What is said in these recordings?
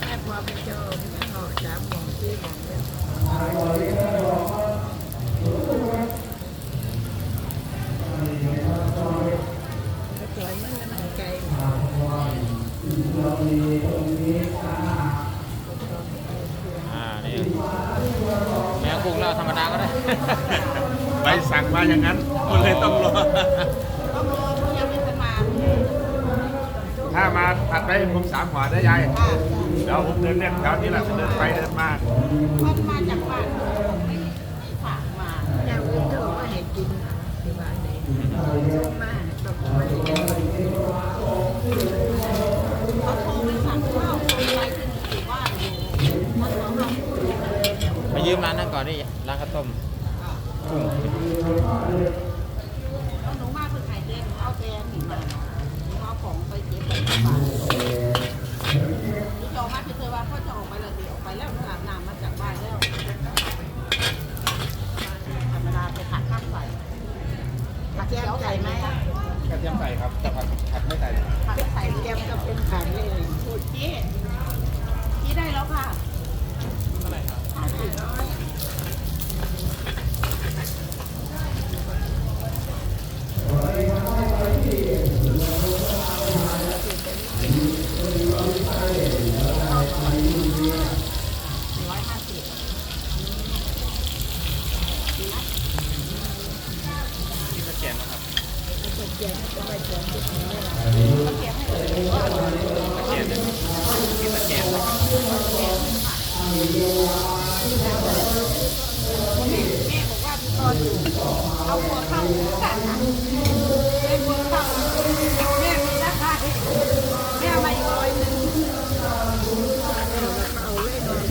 แม่พอไปเจอแม่หอสามหมองที่หมองเนี่ ยก็สวยมันก็หนังใจอ่านี่แมวกุ้งเราธรรมดาก็ได้ใบสั่งมาอย่างนั้นก็เลยต้องรอ ต้องรอเพราะยังไม่ทันมาถ้ามาถัดไปผมสามหัวได้ยายเดี๋ยวผมเดินเล่นแถวนี้แหละเดินไปเดินมา มันมาจากบ้านฝากมาอย่างอื่นเธอก็ให้กินที่บ้านนี้มาต้องมาเขาโทรไปสั่งข้าวคนไปถึงหมู่บ้านอยู่มันบอกว่า ไป ยืมร้านนั้นก่อนดิร้านข้าวต้มกุ้งเอาหนูมาเพื่อขายเด็กเอาแกนหนีมาเอาของไปเก็บไปที่บ้านที่จะออกมาที่เคยว่าเขาจะออกไปแล้วสิออกไปแล้วอาบน้ำมาจากบ้านแล้วธรรมดาไปผัดข้าวใส่ผัดเจียวใส่ไหมกระเทียมใส่ครับแต่ผัดผัดไม่ใส่ผัดใส่เจียวก็เป็นขันเลยสูตรจี้จี้ได้แล้วค่ะเท่าไหร่ ครับห้าสิบน้ อยร้อยู่เอาหัวเกียร์ก็ไปกียร์ที่ถึงได้แล้วเกียร์ให้เลย ตะเกียงเนี่ยที่ตะเกียงนะครับ แม่บอกว่าตอนอยู่เอาหัวเข้ากันนะไอ้หัวเข้าแม่ไม่ได้แม่มาอีกร้อยหนึ่งเอาเลยหน่อย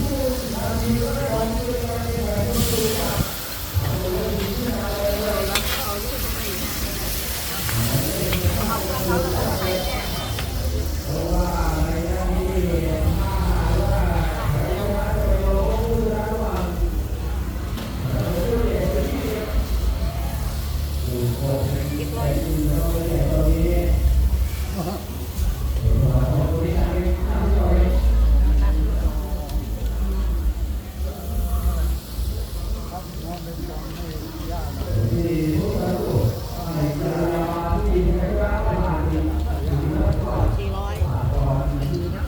สี่ร้อยดีเนาะ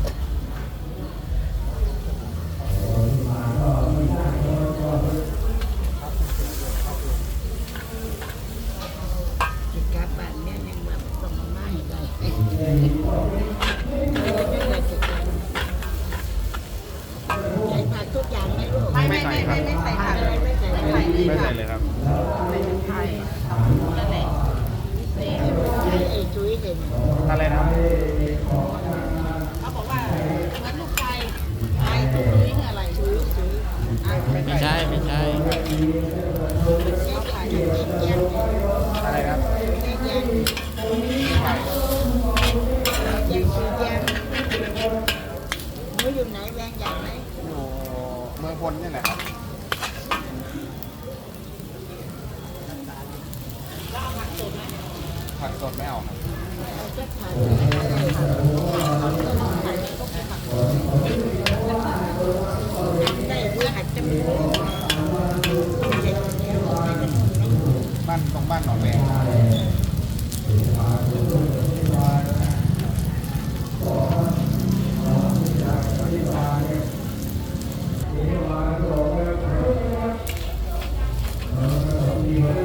กิจการบ้านเนี่ยยังแบบต้องมาม่าให้ได้ไม่ได้กิจการใส่ผักทุกอย่างไหมลูก ไม่ไม่ไม่ไม่ไม่ใส่ ผักอะ ไม่ใส่ไม่ใส่ไม่ใส่เลยครับไทยนั่นแหละไอ้อ้จุ้ยเด่นอะไรนะครับเขาบอกว่าเหมือนลูกไก่ไก่จุ้ยคืออะไรจุ้ยจุ้ยอะไม่ใช่ ไม่ใช่แก้ไขแก้แก้อะไรครับแก้แก้แก้คือแก้หนูอยู่ไหนแวงใหญ่ไหมอยู่เมืองพลนี่แหละครับ ผักสดไม่เอาครับบ้านตรงบ้านหนองแวงเทวาโลกะเทวะเออมี